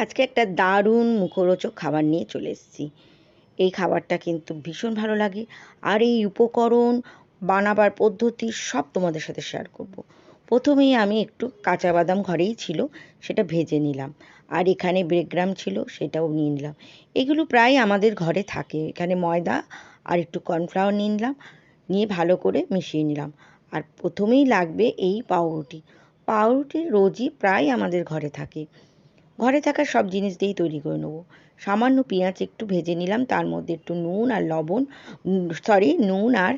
আজকে একটা দারুণ মুখরোচক খাবার নিয়ে চলে এসেছি। এই খাবারটা কিন্তু ভীষণ ভালো লাগে। আর এই উপকরণ বানাবার পদ্ধতি সব তোমাদের সাথে শেয়ার করব। প্রথমেই আমি একটু কাঁচা বাদাম ঘরেই ছিল, সেটা ভেজে নিলাম। আর এখানে ব্রেকগ্রাম ছিল, সেটাও নিয়ে নিলাম। এগুলো প্রায় আমাদের ঘরে থাকে। এখানে ময়দা আর একটু কর্নফ্লাওয়ার নিয়ে নিলাম, নিয়ে ভালো করে মিশিয়ে নিলাম। আর প্রথমেই লাগবে এই পাউরুটি। পাউরুটি রোজই প্রায় আমাদের ঘরে থাকে। ঘরে থাকা সব জিনিস দিয়েই তৈরি করে নেব। সামান্য পেঁয়াজ একটু ভেজে নিলাম, তার মধ্যে একটু নুন আর লবণ সরি নুন আর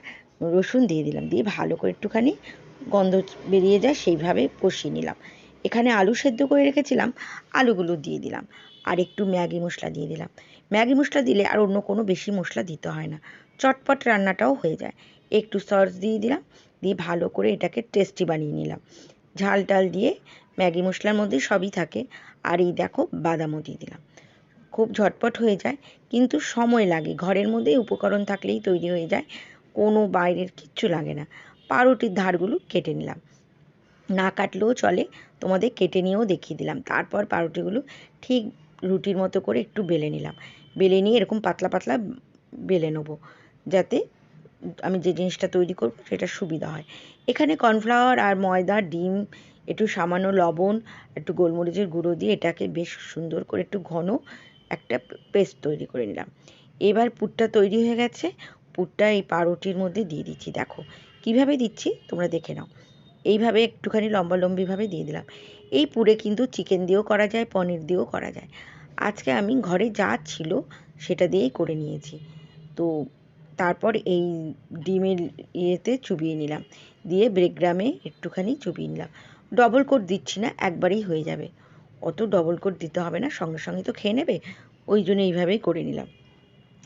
রসুন দিয়ে দিলাম। দিয়ে ভালো করে একটুখানি গন্ধ বেরিয়ে যায়, সেইভাবে কষিয়ে নিলাম। এখানে আলু সেদ্ধ করে রেখেছিলাম, আলুগুলো দিয়ে দিলাম আর একটু ম্যাগি মশলা দিয়ে দিলাম। ম্যাগি মশলা দিলে আর অন্য কোনো বেশি মশলা দিতে হয় না, চটপট রান্নাটাও হয়ে যায়। একটু সস দিয়ে দিলাম, দিয়ে ভালো করে এটাকে টেস্টি বানিয়ে নিলাম। ঝাল টাল দিয়ে ম্যাগি মশলার মধ্যে সবই থাকে। আর এই দেখো বাদামও দিয়ে দিলাম। খুব ঝটপট হয়ে যায়, কিন্তু সময় লাগে। ঘরের মধ্যেই উপকরণ থাকলেই তৈরি হয়ে যায়। কোনো বাইরের কিচ্ছু লাগে না। পাউরুটির ধারগুলো কেটে নিলাম। না কাটলেও চলে, তোমাদের কেটে নিয়েও দেখিয়ে দিলাম। তারপর পাউরুটিগুলো ঠিক রুটির মতো করে একটু বেলে নিলাম। বেলে নিয়ে এরকম পাতলা পাতলা বেলে নেব, যাতে আমি যে জিনিসটা তৈরি করব সেটা সুবিধা হয়। এখানে কর্নফ্লাওয়ার আর ময়দা, ডিম, একটু সামান্য লবণ, একটু গোলমরিচের গুঁড়ো দিয়ে এটাকে বেশ সুন্দর করে একটু ঘন একটা পেস্ট তৈরি করে নিলাম। এবার পুরটা তৈরি হয়ে গেছে। পুরটা এই পাউরুটির মধ্যে দিয়ে দিচ্ছি। দেখো, কীভাবে দিচ্ছি তোমরা দেখে নাও। এইভাবে একটুখানি লম্বা লম্বিভাবে দিয়ে দিলাম। এই পুরে কিন্তু চিকেন দিয়েও করা যায়, পনির দিয়েও করা যায়। আজকে আমি ঘরে যা ছিল সেটা দিয়েই করে নিয়েছি। তো তারপর এই ডিমের ইয়েতে চুবিয়ে নিলাম। দিয়ে ব্রেকগ্রামে একটুখানি চুবিয়ে নিলাম। ডবল কোট দিচ্ছি না, একবারেই হয়ে যাবে। অত ডবল কোট দিতে হবে না, সঙ্গে সঙ্গে তো খেয়ে নেবে। ওই জন্য এইভাবেই করে নিলাম।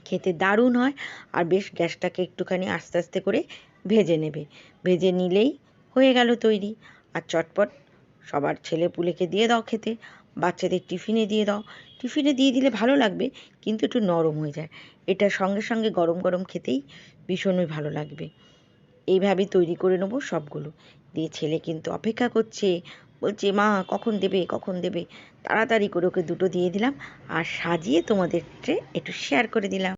খেতে দারুণ হয় আর বেশ গ্যাসটাকে একটুখানি আস্তে আস্তে করে ভেজে নেবে। ভেজে নিলেই হয়ে গেল তৈরি। আর চটপট সবার ছেলে পুলেকে দিয়ে দাও খেতে। বাচ্চাদের টিফিনে দিয়ে দাও। টিফিনে দিয়ে দিলে ভালো লাগবে, কিন্তু একটু নরম হয়ে যায়। এটা সঙ্গে সঙ্গে গরম গরম খেতেই ভীষণই ভালো লাগবে। এইভাবে তৈরি করে নেব সবগুলো। দিয়ে ছেলে কিন্তু অপেক্ষা করছে, বলছে, মা, কখন দেবে কখন দেবে? তাড়াতাড়ি করে ওকে দুটো দিয়ে দিলাম, আর সাজিয়ে তোমাদের একটু শেয়ার করে দিলাম।